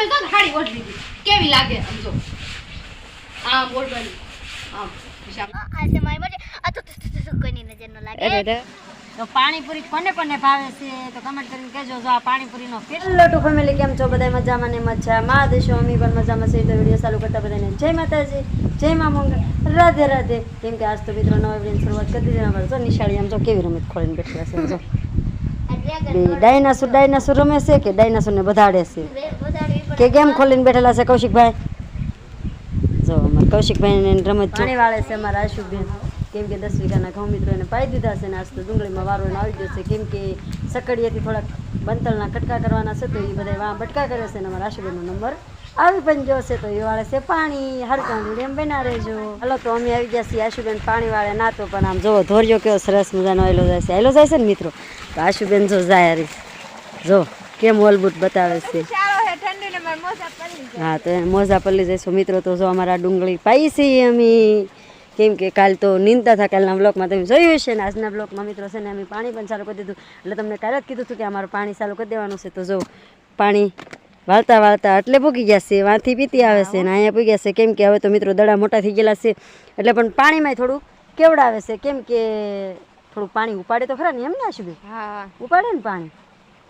મેં તો હાડી ઓઢ લીધી. કેવી લાગે આમ જો? આમ ઓઢવાની. આમ આમ. આ છે મારી મરજી. આ તો તો- તો- તો કોઈની નજર ન લાગે. તો પાણીપુરી કોને કોને ભાવે છે? તો કમેન્ટ કરીને કહેજો જો આ પાણીપુરીનો હેલો ટુ ફેમિલી કેમ છો? બધા મજામાં ને મજામાં. દેશો અમે પણ મજામાં છે તો વીડિયો ચાલુ કરતા બધાને જય માતાજી જય મા મંગળ. રાધે રાધે. કેમ કે આજ તો મિત્રો નવા વિડીયોની શરૂઆત કરી દીધી. અમારે જો નિશાળી આમ જો કેવી રમત ખોલીને બેઠી હશે જો. ડાયનાસુર રમે છે કે ડાયનાસોરને બધાડે છે? કે ગેમ ખોલીને બેઠેલા છે કૌશિકભાઈ? જો કૌશિકભાઈ રમત પાણી વાળે છે અમારા આશુબેન. કેમ કે દસ વીઘાના ઘઉં મિત્રો એને પાઈ દીધા છે ને આજ તો ડુંગળીમાં વારો આવી ગયો છે. કેમ કે સકડીએથી થોડાક બંતલના કટકા કરવાના છે તો એ બધા વાં બટકા કરે છે ને અમારા આશુબેનનો નંબર. આવી પણ જોશે તો એ વાળે છે પાણી. હરકાંદુડી એમ બના રહેજો. હલો તો અમે આવી ગયા છીએ આશુબેન પાણી વાળે ના તો પણ આમ જોવો, ધોર્યો કેવો સરસ મજાનો આયલો જાય છે. આયલો જાય છે ને મિત્રો? તો આશુબેન જો જાય જો, કેમ ઓલબુટ બતાવે છે. હા તો મોજા પલ્લી જઈશું મિત્રો તો જો અમારા ડુંગળી પાઈ અમે. કેમ કે કાલ તો નીંદતા હતા કાલના બ્લોકમાં તમે જોયું હશે ને આજના બ્લોકમાં મિત્રો છે ને અમે પાણી પણ ચાલુ કરી દીધું. એટલે તમને કાલે જ કીધું હતું કે અમારું પાણી ચાલુ કરી દેવાનું છે. તો જો પાણી વાળતા વાળતા એટલે ભૂગી ગયા છે વાંથી પીતી આવે છે ને અહીંયા ભૂગ્યા છે. કેમ કે હવે તો મિત્રો દડા મોટા થઈ ગયેલા છે. એટલે પણ પાણીમાં થોડું કેવડાવે છે. કેમ કે થોડું પાણી ઉપાડે તો ખરા ને એમ ને આશુબેન? હા. ઉપાડે ને પાણી?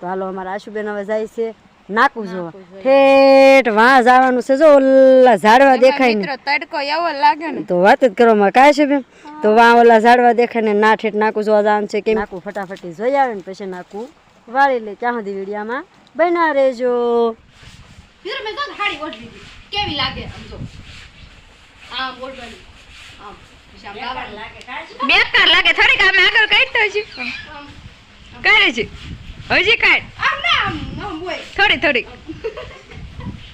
તો હાલો અમારા આશુબેન હવે જાય છે. નાકું જોવા. ઠેઠ વાંસ આવવાનું છે જો ઓલા ઝાડવા દેખાય ને તડકો એવો લાગે ને. તો વાત જ કરવામાં કાંઈ છે બેન? તો વાં ઓલા ઝાડવા દેખાય ને ના ઠેઠ નાકું જોવા જવાનું છે કે નાકું ફટાફટી જોઈ આવે ને પછી નાકું વાળી લે ત્યાં સુધી વિડીયામાં. બના રહેજો. કેવી લાગે આમ ઓઢવાની. બેકાર લાગે થોડીક આમ આગળ કાઢતો હજી. આમ છે. હજી કાઢ. આમ ના આમ થોડી થોડીક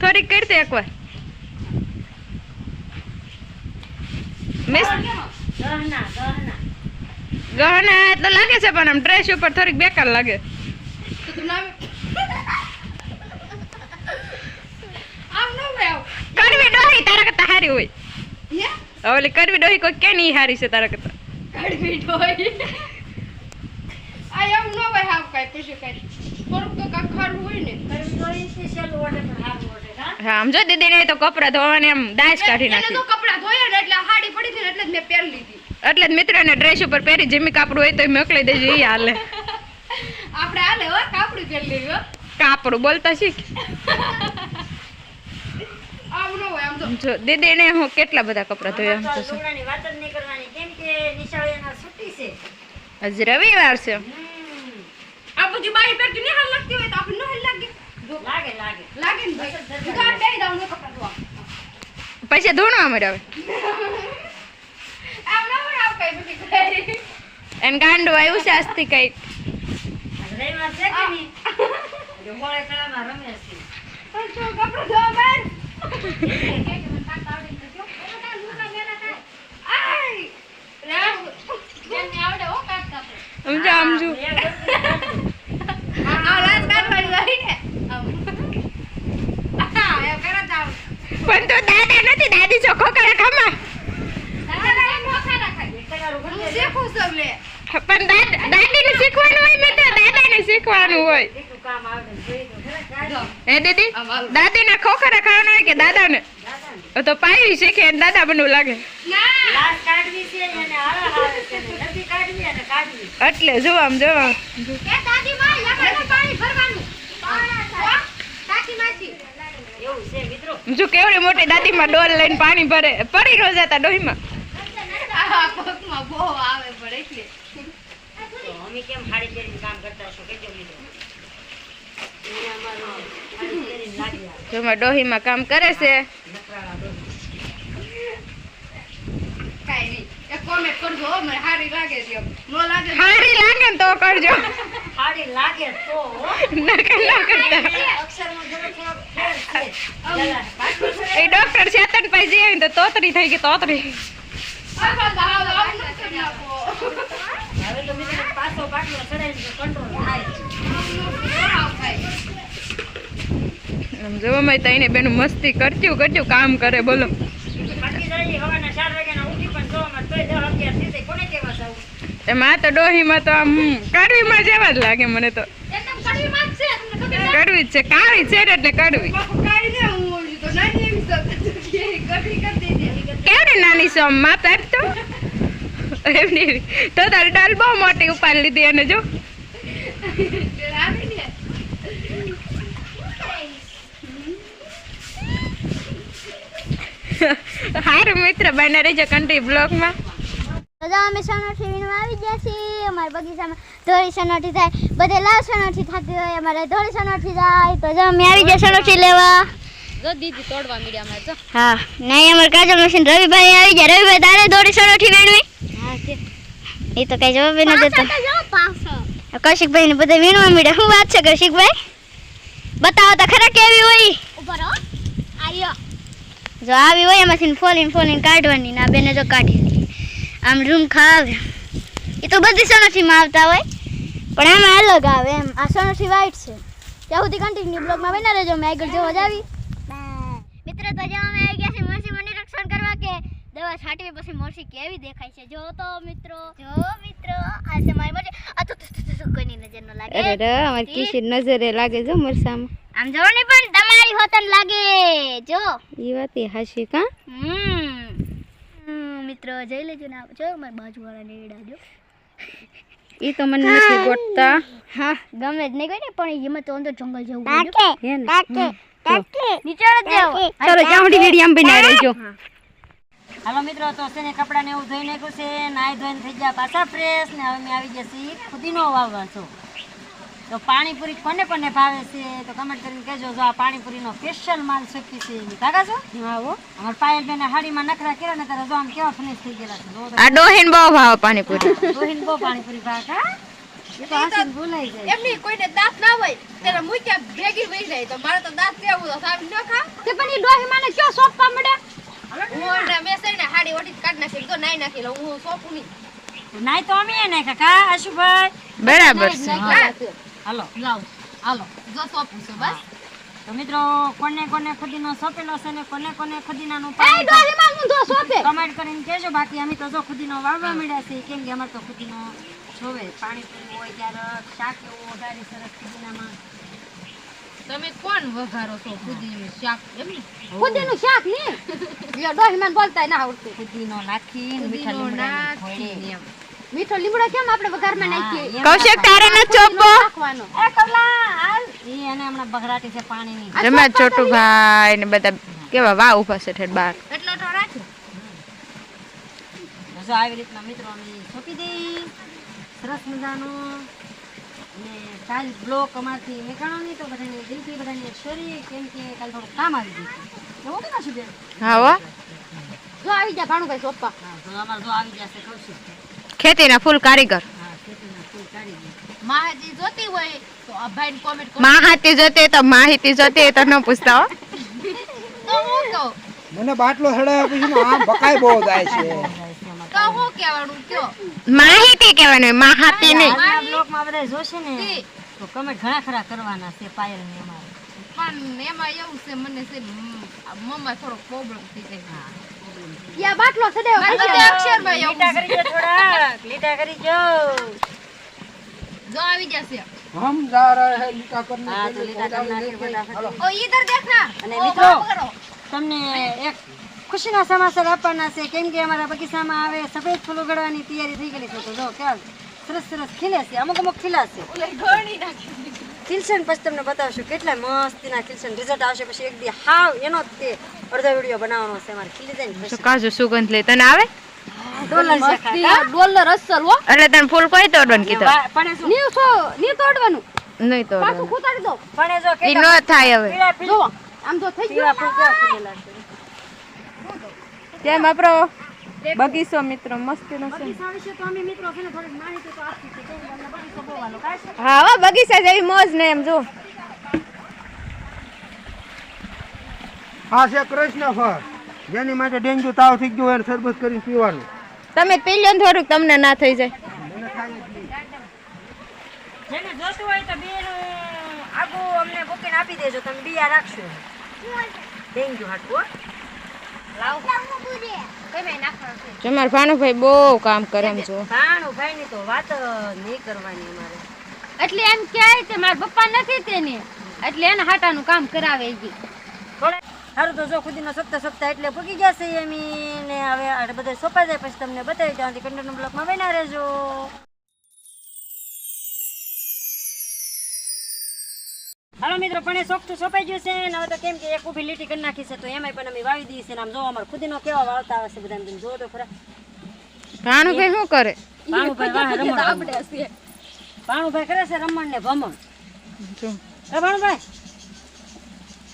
થોડીક કરતે એકવાર મિસ ગહના એટલે લાગે છે, પણ આમ ડ્રેસ ઉપર થોડીક બેકાર લાગે. કરવી ડોહી તારા કરતા હારી હોય હે? ઓલી કરવી ડોહી કોઈ કે નહીં હારી છે તારા કરતા કરવી ડોહી આ એમ ન હોય હાવ કાંઈ, પછી કાંઈ. થોડુંક તો હોય ને. હા આમ જો દીદી ને તો કપડા ધોવાની આમ દાશ કાઢી નાખી તો કપડાં ધોયા ને એટલે હાડી પડી હતી એટલે જ મેં પહેરી લીધી. એટલે જ મિત્રને ડ્રેસ ઉપર પહેરી જેમી કાપડું હોય તો મોકલી દેજો એ હાલે આપણે હાલે હો, કાપડું પહેરી લેજો કાપડું બોલતા શીખ આવું હોય આમ તો. જો દીદી ને હું કેટલા બધા કપડા ધોયા આમ તો. વાત જ નહીં કરવાની કેમ કે નિશાળી એના છૂટી છે આજ રવિવાર છે બધી બાઈ પહેરતી નહીં હાલ લાગતી હોય તો આપણે ન હાલ લાગે. જો, લાગે લાગે લાગે ને ભાઈ. તો આમ બેહી જાઉં ને કપડાં ધોવા. પછી ધૂણવા મળે હવે આમ ન હોય આવું કાંઈ બધી કાંઈ. એને ગાંડું આવ્યું છે આજથી કંઈક રવિવાર છે કે નહીં હોળે કળામાં રમે છે પણ જો કપડાં ધોવા બહાર. આય! સમજો આમ જો આ રાત કાઢવાની હોય ને. આમ. હા, એમ કરે તો આમ. પણ તો દાદા નથી દાદી છો ખોખરા ખમા દાદા એમ નોખા ના ખાય. હું શીખું છું લે. પણ દાદા દાદીને શીખવાનું હોય ને તો દાદાને શીખવાનું હોય ને. હે દીદી દાદી ના ખોખરા ખાવાના હોય કે દાદાને તો પાયવી શીખે દાદા બનવું લાગે ના. ને એટલે જો આમ જો કેવડી મોટી દાદીમાં ડોલ લઈને પાણી ભરે પડી નો જતા ડોહીમાં આવે પણ એટલે. અમે કેમ હાડી પહેરીને કામ કરતા છો કહેજો મિત્રો ડોહીમાં કામ કરે છે નકરાળા ડોહી. કાંઈ નહીં. એક comment કરજો હો, મને હારી લાગે છે એમ. નો લાગે તો ને તો કરજો હારી લાગે તો. ન કરતા. એ ડોક્ટર ચેતનભાઈ જઈએ ને તો તોતરી થઈ ગઈ તોતરી હવે તો મિત્રો પાછો બાટલો ચડાવીને તો કંટ્રોલ થાય. આવ થાય. આમ જોવા માં તઈને બેનું મસ્તી કરતું કરતું કામ કરે બોલો. એમાં તો ડોહીમાં તો આમ કાઢવીમાં જેવા જ લાગે મને તો. જ છે તમને ખબર કડવી જ છે કાળી છે એટલે કડવી. કેવડી નાની છે આમ માપ આપતો એમની તો તારી ડાલ બહુ મોટી ઉપાડી લીધી અને જો. હારું મિત્ર બને રહેજો કંટ્રી બ્લોગમાં તો જો અમે સનોઠી વીણવા આવી ગયા છીએ. અમારા બગીચામાં ધોળી સનોઠી થાય બધે લાલ સનોઠી થતી હોય અમારે ધોળી સનોઠી જાય તો જો અમે આવી ગયા સનોઠી લેવા. જો દીદી તોડવા મીડિયા માં જો. હા નહીં અમારે કાજલ મશીન રવિભાઈ આવી ગયા. રવિભાઈ તારે ધોળી સનોઠી વીણવી? એ તો કઈ જવાબ ન દેતો. કૌશિકભાઈ ને બધા વીણવા મીડે. શું વાત છે કૌશિકભાઈ બતાવો તો ખરા કેવી હોય? જો આવી હોય એમાંથી ફોલીને ફોલીને કાઢવાની ના બેને જો કાઢી. આમ રૂમ ખાવે. એ તો બધી સનોઠીમાં આવતા હોય. પણ એમાં અલગ આવે એમ. આ સનોઠી વાઇટ છે. ત્યાં સુધી કન્ટિન્યુ બ્લોગમાં બના રહેજો. મેં આગળ જોવા જાવી. મિત્રો તો જો અમે આવી ગયા છે મરસીમાં નિરીક્ષણ કરવા કે દવા છાંટવી પછી મરસી કેવી દેખાય છે? જો તો મિત્રો. જો મિત્રો આ છે મારી મરસી આ તો કોઈની નજર ન લાગે. અમારી કિશી નજરે લાગે જો મરસામાં. આમ જો ને પણ તમારી હોતન લાગે. જો. ઈ વાત એ હાશી કા? હમ. મિત્રો જઈ લેજો ને જો મારી બાજુવાળા નેડા જો. ઈ તો મને નથી ગોટતા હા ગમે જ નહીં કોઈ ને પણ એમાં તો અંદર જંગલ જેવું કાકે કાકે કાકે નીચે જ. જાવ ચલો જાવડી વેડી આમ બનાવી રહેજો. હાલો મિત્રો તો છે ને કપડાં ને એવું ધોઈ નાખ્યું છે નાઈ ધોઈને થઈ ગયા પાછા ફ્રેશ ને હવે મેં આવી ગયા ફુદીનો ખુદીનો વાવવા છો તો પાણીપુરી કોને કોને ભાવે છે તો કમેન્ટ કરીને કહેજો જો આ પાણીપુરીનો સ્પેશિયલ માલ શોખી છે એની કાકા છો? હા હો. અમાર પાયલ બેને હાડીમાં નખરા કર્યા ને તારે જો આમ કેવા ફિનિશ થઈ ગયેલા છે. આ ડોહીન બહુ ભાવ પાણીપુરી. ડોહીન બહુ પાણીપુરી ભાવે કા એ તો હાસીને ભૂલાઈ જાય. એમની કોઈને દાંત ના હોય ત્યારે મૂક્યા ભેગી વહી જાય તો મારે તો દાંત કેવું તો સાહેબ ન ખા? તે પણ એ ડોહી માને કયો સોંપવા મળે હું એને મેસઈને હાડી ઓડી કાઢ નાખી તો નાઈ નાખી લઉં હું સોપું નહીં. નાઈ તો અમે નાઈ કાકા આશુભાઈ? બરાબર છે. હાલો. લાવ હાલો. જો સોપું છું બસ. તો મિત્રો કોને કોને ખુદીનો સોપેલો છે ને કોને કોને ખુદીનાનું એ પાણી ડોહી માં હું જો સોપે. કમેન્ટ કરીને કહેજો બાકી અમે તો જો ખુદીનો વાવવા મળ્યા છે કેમ કે અમારે તો ખુદીનો જોવે. પાણીપુરી હોય ત્યારે શાક એવું વધારે સરસ ખુદીનામાં. તમે કોણ વઘારો છો? ખુદીનું શાક એમની ખુદીનું શાક ને યો ડોહી માં બોલતા ના આવડતું. ખુદીનો નાખીને મીઠા ખુદીનો લીમડાની નાખીને. ફોડી. એમ. મીઠો લીમડો કેમ આપણે વઘારમાં નાખીએ? કૌશિક તારે ન ચોપો? એ કમલા હાલ. ઈ એને હમણાં બગડાટી છે પાણીની. જમા છોટું ભાઈ ને બધા કેવા વાવ ઊભા છે ઠેઠ બાર. એટલો તો રાખો. જો આવી રીતના મિત્રો અમે સોંપી દઈ સરસ મજાનો. ને કાલ બ્લોક અમારથી નીકળો નહીં તો બધાને દિલથી બધાને સોરી કેમ કે કાલ થોડું કામ આવી ગયું. એવું કે શું બેન હા જો આવી જા ભાણુભાઈ સોપા તો અમારે જો આવી જશે કૌશિક ખેતીના ફૂલ કારીગર હા ખેતીના ફૂલ કાઢી માહિતી જોતી હોય તો આ ભાઈને કોમેન્ટ કરો માહિતી જોતી તો માહિતી જોતી તો ન પૂછતા હો તો હું કહું મને બાટલો સડાયા પછી આમ બકાય બહુ જાય છે. તો હું કહેવાનું કયો માહિતી કહેવાનું માહિતી નહીં. બ્લોકમાં બધા જોશે ને તો કમેન્ટ ઘણા ખરા કરવાના છે પાયલ ને અમારે પણ એમાં એવું છે મને છે આ મમ્મા થોડો પ્રોબ્લેમ થઈ જાય યા બાટલો સડાયો બાટલો અક્ષરભાઈ ભાઈ લીટા કરી જો થોડા લીટા કરી જો જો આવી જશે. હમ જા રહે હે લીટા કરને હા તો લીટા કરી નાખીએ ફટાફટ. ઓ ઈધર દેખના અને મિત્રો તમને એક ખુશીના સમાચાર આપવાના છે. કેમ કે અમારા બગીચામાં આવે સફેદ ફૂલ ઉગાડવાની તૈયારી થઈ ગયેલી છે. તો જો કેવા સરસ સરસ ખીલે છે. અમુક અમુક ખીલા છે. ઓલે ઘણી નાખી ખીલશે પછી તમને બતાવશું કેટલા મસ્તીના ખીલશે રિઝલ્ટ આવશે પછી એક દી હાવ એનો જ તે અડધો વીડિયો બનાવવાનો છે મારે ખીલી જાય ને કાજુ સુગંધ લે તને આવે? ડોલર હો? એટલે તને ફૂલ કોઈ તોડવાનું કીધું? પણ ની છો ની તોડવાનું નહીં પાછું તોડવાનું દો. પણ જો ઈ કેટલા થાય હવે. પીળા પીળા જો આમ તો થઈ ગયું. ફૂલ કેવા ખીલેલા છે જેમ આપણો બગીચો મિત્રો મસ્તીનો છે. બગીચા વિશે તો અમે મિત્રો છે ને થોડીક માહિતી તો આપી છે કેમ કે અમને બગીચો બહુ વાલો કાંઈ છે? હા બગીચા જેવી મોજ ને એમ જો. આ છે કૃષ્ણ ફળ. જેની માટે ડેન્ગ્યુ તાવ થઈ ગયો હોય એને શરબત કરીને પીવાનું. તમે પી લો થોડુંક તમને ના થઈ જાય. જેને જોતું હોય તો બેનું આગું અમને બુકિંગ આપી દેજો. તમે બિયા રાખશો. ડેન્ગ્યુ હાટું હો. તમારા ભાનુભાઈ બહુ કામ કરે એમ જો. ભાણું ભાઈની તો વાત નહીં કરવાની અમારે. એટલે એમ ક્યાંય કે મારા પપ્પા નથી તેને. એટલે એને હાટાનું કામ કરાવે ગઈ સારું તો જો ખુદીનો સપ્તાહ સપ્તાહ એટલે પૂગી ગયા છે એમ ને હવે આ બધા સોંપાઈ જાય પછી તમને બતાવી ત્યાં કંડરનો બ્લોકમાં બના રહેજો. હાલો મિત્રો પણ એ સોફ્ટ સોંપાઈ ગયું છે ને હવે તો કેમ કે એક ઊભી લીટી કરી નાખી છે તો એમાંય પણ અમે વાવી દઈએ છે ને આમ જો અમારે ખુદીનો કેવા વાવતા આવે છે બધા તમે જોવો તો ખરા. ભાનુભાઈ શું કરે? ભાણુભાઈ વાહે રમણ રમે. ભાણુભાઈ કરે છે રમણ ને ભમણ. જો. ભાણુભાઈ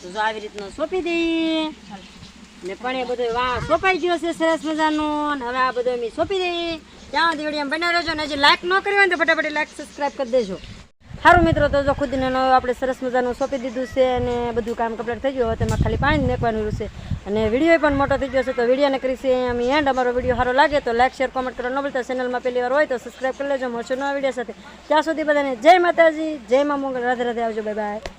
તો જો આવી રીતનું સોંપી દઈએ. ને પણ એ બધું વાહ સોંપાઈ ગયો છે સરસ મજાનું. ને હવે આ બધું અમે સોંપી દઈએ. ત્યાં દિવડી એમ બનાવી રહેજો ને હજી લાઈક ન કરી હોય ને તો ફટાફટ લાઈક સબસ્ક્રાઈબ કરી દેજો. સારું મિત્રો, તો જો ખુદને આપણે સરસ મજાનું સોંપી દીધું છે અને બધું કામ કમ્પ્લીટ થઈ ગયું. હવે તેમાં ખાલી પાણી નાખવાનું રહ્યું છે અને વીડિયો પણ મોટો થઈ ગયો છે, તો વિડીયોને કરીશે અમે એન્ડ અમારો વીડિયો સારો લાગે તો લાઈક શેર કોમેન્ટ કરવા ન ભૂલતા. ચેનલમાં પહેલી વાર હોય તો સબસ્ક્રાઈબ કરી લેજો. મળશે નવા વીડિયો સાથે. ત્યાં સુધી બધાને જય માતાજી, જય મા મંગળ. રાધે રાધે આવજો. Bye bye